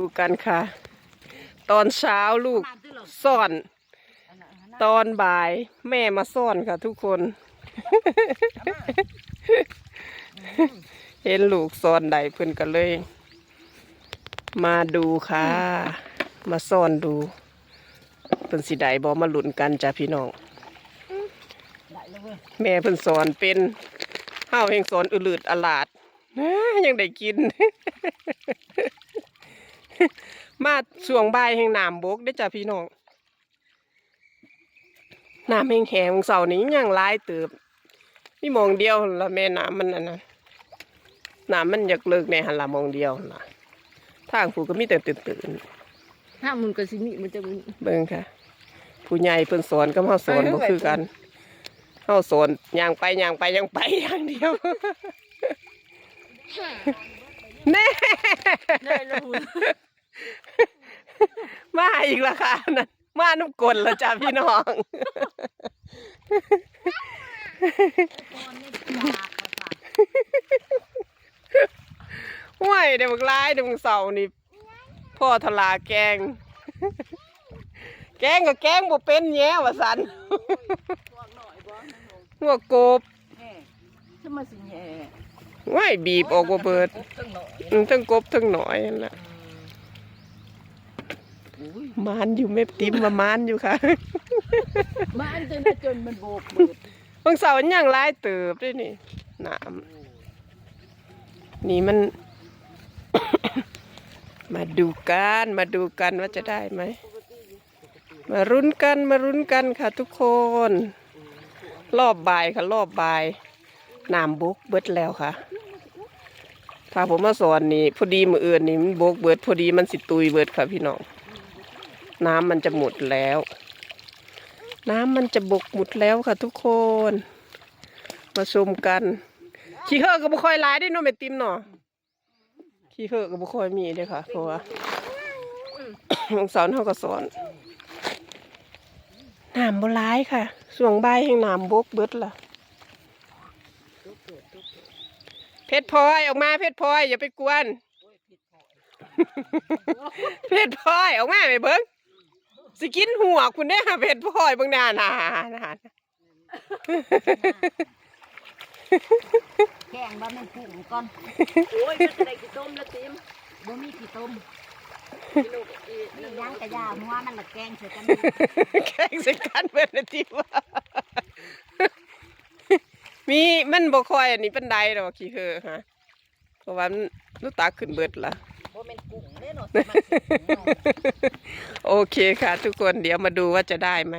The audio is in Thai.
ดูกันค่ะ ตอนเช้าลูกซ่อน ตอนบ่ายแม่มาซ่อนค่ะทุกคน เห็นลูกซ่อนใดเพิ่อนกันเลย มาดูค่ะ มาซ่อนดูเพิ่นสิใดบอมาหลุนกันจ้ะพี่น้องแม่เพิ่อนสอนเป็นห้าวแห่งสอนอุลืดอลาดนะยังได้กิน มาช่วงบ่ายแห่งน้ำบกได้อจ้ะพี่น้องน้ำแห้งแห้งๆเสาร์นี้ยังหลายเติบนี่มองเดียวละแม่น้ำมันน่ะนะน้ำมันอยากเลิกในหันละมองเดียวนะทางผูก็มีแต่ตื่นตื่นถ้ามึงก็สิมีมันจะมีๆเบิ่งค่ะ ผู้ใหญ่เพิ่นสอนก็เฮาสอนบ่คือกันเฮาสอนย่างไปย่างไปย่างไปอย่างเดียวแน่ได้แล้ว มึงมาอีกและค่ะนั่นมาน้ำกลนแล้วจ้าพี่น้องห้วยเดี๋ยวมึงร้ายเดี๋ยวมึงเสานี่พ่อทลาแกง แกงกับแกงบ่เป็นแย่วะสันหัวกบจะมาสิแห่ห้วยบีบออกบ่เบิดตั้งหน่อยอืมทั้งกบทั้งหน่อยนั่นล่ะอุ้ย มานอยู่แม่ติ๋มมามานอยู่ค่ะบ้านจนจนมันโบกเบิดบางเสาร์ยังหลายเติบด้วยนี่น้ำนี่มัน มาดูกันมาดูกันว่าจะได้ไหมมารุ้นกันมารุ้นกันค่ะทุกคน รอบบ่ายค่ะรอบบ่ายน้ำบกเบิดแล้วค่ะ ถ้าผมมาสอนนี่พอดีมืออื่นนี่มันบกเบิดพอดีมันสิตุยเบิดค่ะพี่น้อง น้ำมันจะหมดแล้ว น้ำมันจะบกหมดแล้วค่ะทุกคน มาชมกัน ขี้เหอะก็บ่ค่อยหลายได้เนาะแม่ติมเนาะขี้เหอะก็บ่ค่อยมีเด้อค่ะเพราะว่าองสอนเขาก็สอนน้ำบ่หลายค่ะส่วงใบแห่งน้ำบกเบิดล่ะเพชรพลอยออกมาเพชรพลอยอย่าไปกวนเพชรพลอยออกมาไปเบิ้ง สิกินหัวคุณเนี่ยเพชรพลอยเบางหนาหนาหนาแกงบะแม่นกุ้งก่อนโอ้ยมันจะได้กี่ต้มละติมบ่มีขี้ต้มกิโลอีนี่ย่างกะยาหัวมันละแกงใส่กันแข่งสิกันเบิดนาทีว่ามีมันบ่ค่อยอันนี้เป็นไดดอกขี้เหอะฮะเพราะว่ามันลูกตาขึ้นเบิดละบ่แม่นกุ้งเด้เนาะ โอเคค่ะ ทุกคนเดี๋ยวมาดูว่าจะได้ไหม